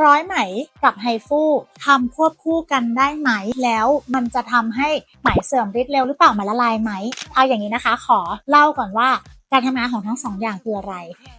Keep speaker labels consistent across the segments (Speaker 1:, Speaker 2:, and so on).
Speaker 1: ร้อยไหมกับไฮฟูทำควบคู่กันได้ไหม แล้วมันจะทำให้ไหมเสื่อมฤทธิ์เร็วหรือเปล่าไหมละลายไหม เอาอย่างนี้นะคะ ขอเล่าก่อนว่าการทำงานของทั้งสองอย่างคืออะไร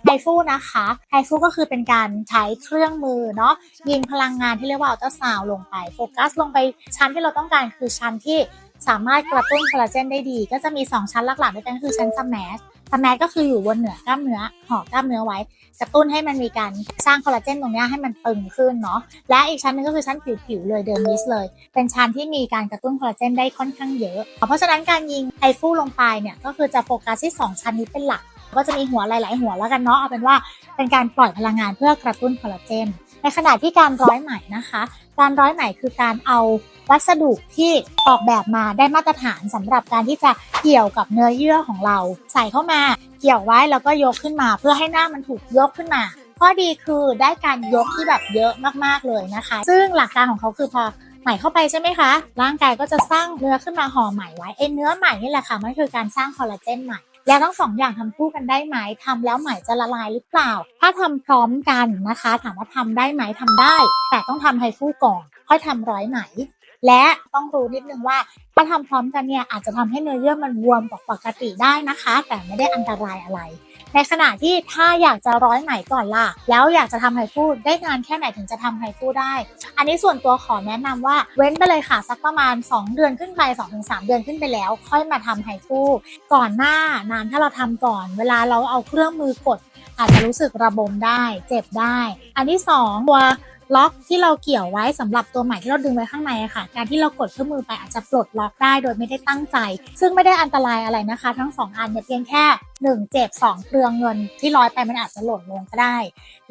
Speaker 1: ไฮฟูนะคะไฮฟูก็คือเป็นการใช้เครื่องมือเนาะยิงพลังงานที่เรียกว่าอัลตราซาวลงไปโฟกัสลงไปชั้นที่เราต้องการคือชั้นที่ สามารถกระตุ้นคอลลาเจนได้ดี ก็จะมี 2 ชั้นหลักๆด้วยกันคือชั้นสแมชสแมชก็คืออยู่บนเหนือกล้ามเนื้อห่อกล้ามเนื้อไว้ กระตุ้นให้มันมีการสร้างคอลลาเจนตรงนี้ให้มันตึงขึ้นเนาะและอีกชั้นหนึงก็คือชั้นผิวๆเลยเดอร์มิสเลย เป็นชั้นที่มีการกระตุ้นคอลลาเจนได้ค่อนข้างเยอะ เพราะฉะนั้นการยิงไฮฟูลงไปเนี่ยก็คือจะโฟกัสที่ 2 ชั้นนี้เป็นหลักก็จะมีหัวหลาย ๆ หัวแล้วกันเนาะเอาเป็นว่า เป็นการปล่อยพลังงานเพื่อกระตุ้นคอลลาเจน ในขณะที่การร้อยไหมนะคะ การร้อยไหมคือการเอาวัสดุที่ออกแบบมาได้มาตรฐานสำหรับการที่จะเกี่ยวกับเนื้อเยื่อของเรา ใส่เข้ามาเกี่ยวไว้แล้วก็ยกขึ้นมา เพื่อให้หน้ามันถูกยกขึ้นมาข้อดีคือได้การยกที่แบบเยอะมากๆเลยนะคะ ซึ่งหลักการของเขาคือพอไหม่เข้าไปใช่ไหมคะ ร่างกายก็จะสร้างเนื้อขึ้นมาห่อไหม่ไว้ไอ้เนื้อไหม่นี่แหละค่ะ มันคือการสร้างคอลลาเจนใหม่ แล้วทั้งสองอย่างทำคู่กันได้ไหมทำแล้วไหมจะละลายหรือเปล่า ถ้าทำพร้อมกันนะคะ ถามว่าทำได้ไหมทำได้ แต่ต้องทำไฮฟูก่อน ค่อยทำร้อยไหม และต้องรู้นิดนึงว่าถ้าทำพร้อมกันเนี่ยอาจจะทำให้เนื้อเยื่อมันบวมกว่าปกติได้นะคะ แต่ไม่ได้อันตรายอะไร ในขณะที่ถ้าอยากจะร้อยไหมก่อนล่ะ แล้วอยากจะทำไฮฟูดได้นานแค่ไหนถึงจะทำไฮฟูดได้ อันนี้ส่วนตัวขอแนะนำว่าเว้นไปเลยค่ะสักประมาณ 2 เดือนขึ้นไป 2-3 เดือนขึ้นไปแล้ว ค่อยมาทำไฮฟูดก่อนหน้านานถ้าเราทำก่อน เวลาเราเอาเครื่องมือกด อาจจะรู้สึกระบมได้ เจ็บได้ อันที่สองตัวล็อกที่เราเกี่ยวไว้สำหรับตัวใหม่ที่เราดึงไว้ข้างในอะค่ะ การที่เรากดเครื่องมือไปอาจจะปลดล็อกได้โดยไม่ได้ตั้งใจ ซึ่งไม่ได้อันตรายอะไรนะคะ ทั้งสองอันเนี่ยเพียงแค่ หนึ่งเจ็บสองเปลืองเงินที่ร้อยไปมันอาจจะหล่นลงก็ได้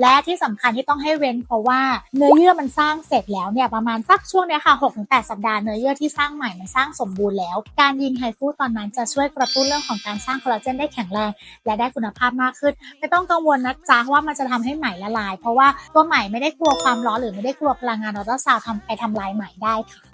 Speaker 1: และที่สำคัญที่ต้องให้เว้นเพราะว่าเนื้อเยื่อมันสร้างเสร็จแล้วเนี่ยประมาณสักช่วงเนี้ยค่ะ6-8 สัปดาห์เนื้อเยื่อที่สร้างใหม่มันสร้างสมบูรณ์แล้ว การยิงไฮฟูตอนนั้นจะช่วยกระตุ้นเรื่องของการสร้างคอลลาเจนได้แข็งแรง และได้คุณภาพมากขึ้น ไม่ต้องกังวลนะจ๊ะว่ามันจะทำให้ไหมละลาย เพราะว่าตัวไหมไม่ได้กลัวความร้อนหรือไม่ได้กลัวพลังงานอัลตราซาวด์ทำไปทำลายไหมได้ค่ะ